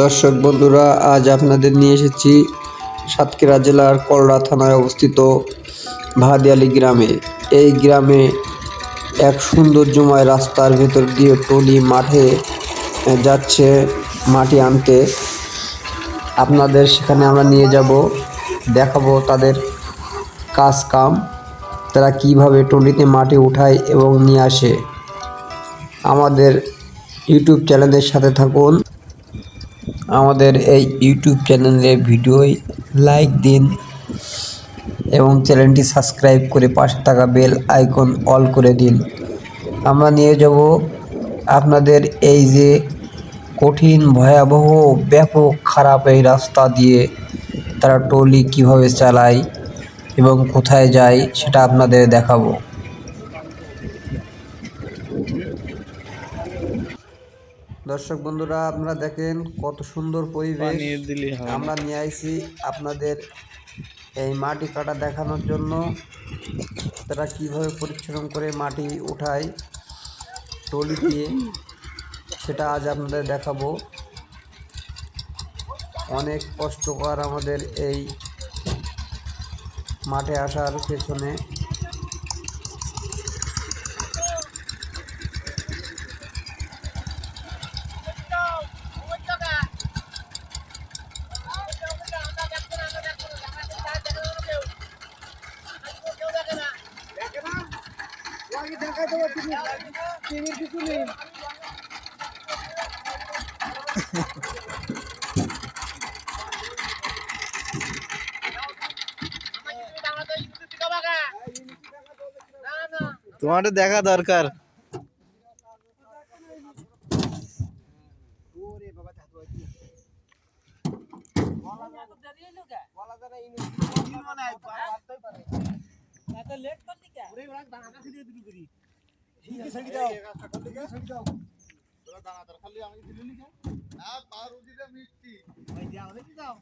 দর্শক বন্ধুরা, আজ আপনাদের নিয়ে এসেছি সাতক্ষীরা জেলার কলরা থানায় অবস্থিত ভাদিয়ালি গ্রামে। এই গ্রামে এক সৌন্দর্যময় রাস্তার ভেতর দিয়ে টলি মাঠে যাচ্ছে মাটি আনতে। আপনাদের সেখানে আমরা নিয়ে যাব, দেখাবো তাদের কাজ কাম তারা কীভাবে টলিতে মাটি উঠায় এবং নিয়ে আসে। আমাদের ইউটিউব চ্যানেলের সাথে থাকুন। আমাদের এই ইউটিউব চ্যানেলে ভিডিও লাইক দিন এবং চ্যানেলটি সাবস্ক্রাইব করে পাশে থাকা বেল আইকন অল করে দিন। আমরা নিয়ে যাব আপনাদের এই যে কঠিন, ভয়াবহ, ব্যাপক, খারাপ এই রাস্তা দিয়ে তারা টলি কীভাবে চালায় এবং কোথায় যায় সেটা আপনাদের দেখাবো। দর্শক বন্ধুরা আপনারা দেখেন কত সুন্দর পরিবেশ। আমরা নিয়ে আইছি আপনাদের এই মাটি কাটা দেখানোর জন্য। তারা কীভাবে পরিশ্রম করে মাটি উঠায় টলি দিয়ে সেটা আজ আপনাদের দেখাবো। অনেক কষ্টকর আমাদের এই মাঠে আসার পেছনে। তোমার দেখা দরকার ঠিকই ছেড়ে দাও ঠিকই ছেড়ে দাও তোরা দানাদার খালি আমাকে দিলি নি কেন না পাউরুটিটা মিষ্টি ভাই দাও দেখি দাও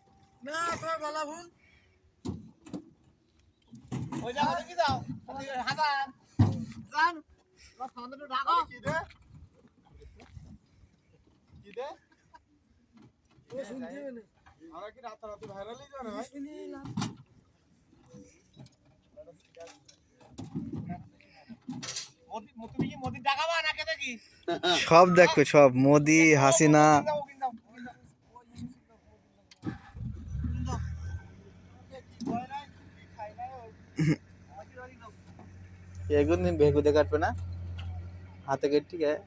না তোর গলা ভুন কি দে কি ভাইরালই জানো ভাই সব দেখো সব। মোদি হাসিনা। এগুন দিন বেগুদে কাটবে না? হাতে কেটে ঠিক আছে?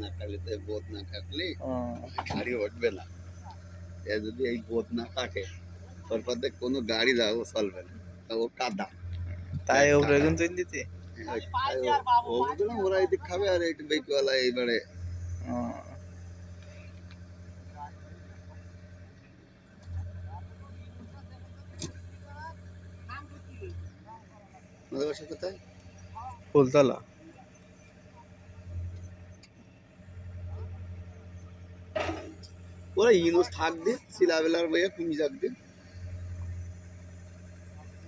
না কাটলে তো বোধ না কাটলে গাড়ি উঠবে না। এ যদি এই বোধ না কাটে তারপর দেখ কোনো গাড়ি যাব চলবে না। তা ও কাদা তাই ও বেগুন তুই দিতে ও ওরা এদিক খাবে আর একটু বেকওয়ালা এইবারে। ও, আমাদের বাসা কোথায়? ফুলতলা। ওরা ইনোস থাক দে সিলাবেলার বইয়া কুমি দে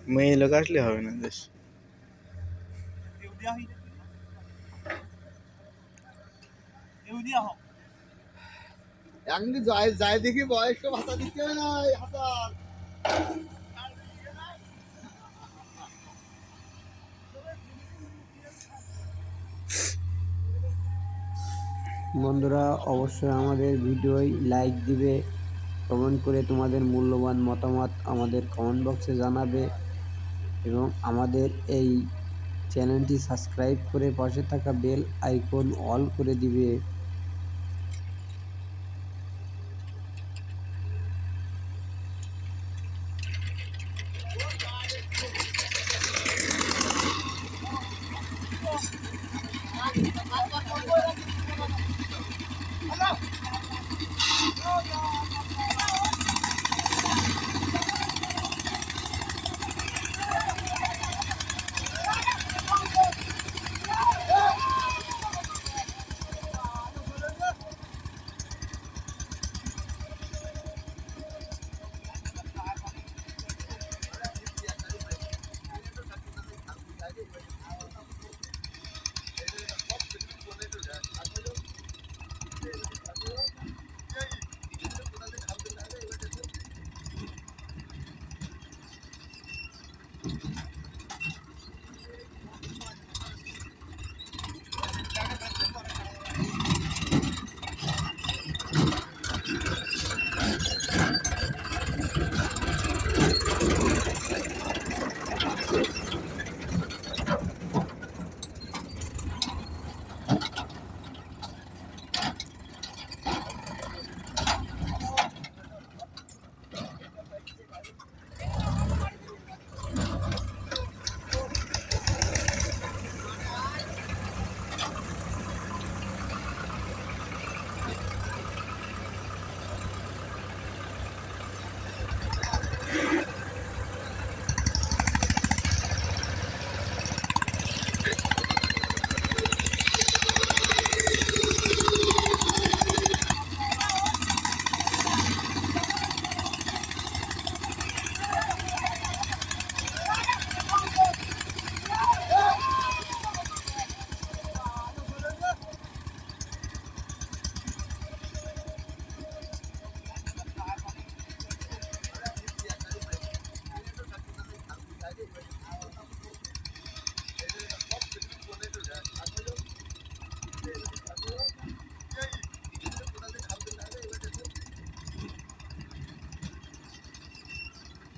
মেয়ে লোক আসলে হবে না দেশ দিতে হয় বন্ধুরা, অবশ্যই আমাদের ভিডিওয় লাইক দিবে কমেন্ট করে তোমাদের মূল্যবান মতামত আমাদের কমেন্ট বক্সে জানাবে এবং আমাদের এই চ্যানেলটি সাবস্ক্রাইব করে পাশে থাকা বেল আইকন অল করে দিবে।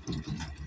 Mm-hmm.